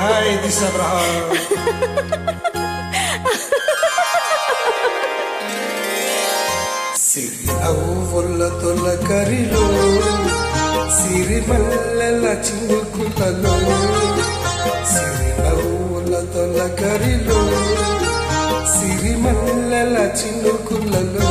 Hi this Abraham సిరినవ్వుల తొలకరిలో సిరిమల్లెల చినుకులలో సిరినవ్వుల తొలకరిలో సిరిమల్లెల చినుకులలో.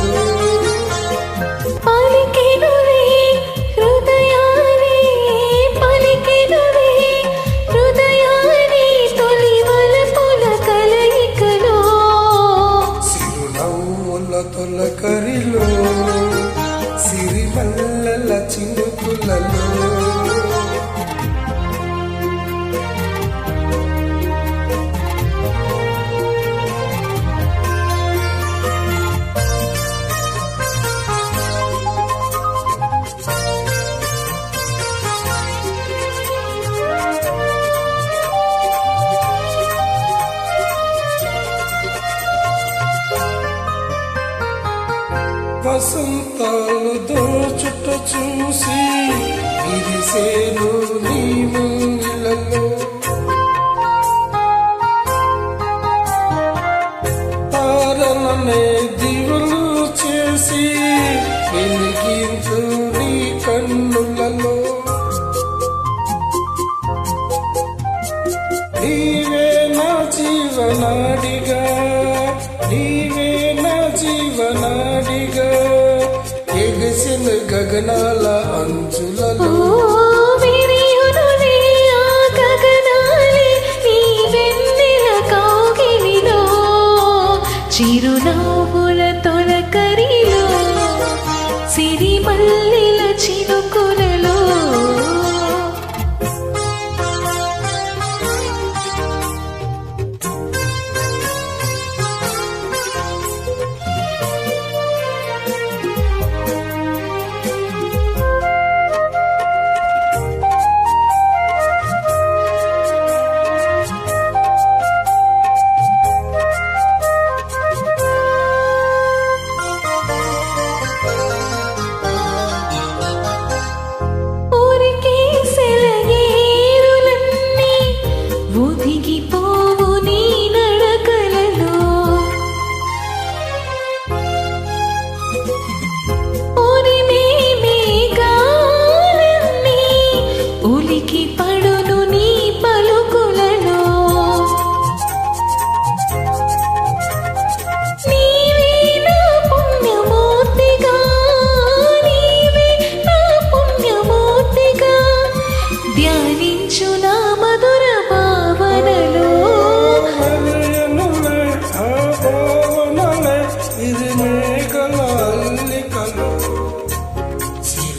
తొలకరిలో సిరిమల్లెల చినుకులలో. వసంతాలు దోచుట చూసి ఇరిసేను నీవు నీళ్ళలో. తారననే దివులు చేసి వెలిగించు నీ కన్నులలో. నీవే నా జీవనాడిగా ఎగసిన గగనాల అంచులలో. విరియునునే చిరునవ్వుల తొలకరిలో సిరిమల్ల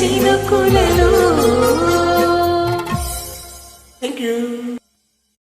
చినుకులలో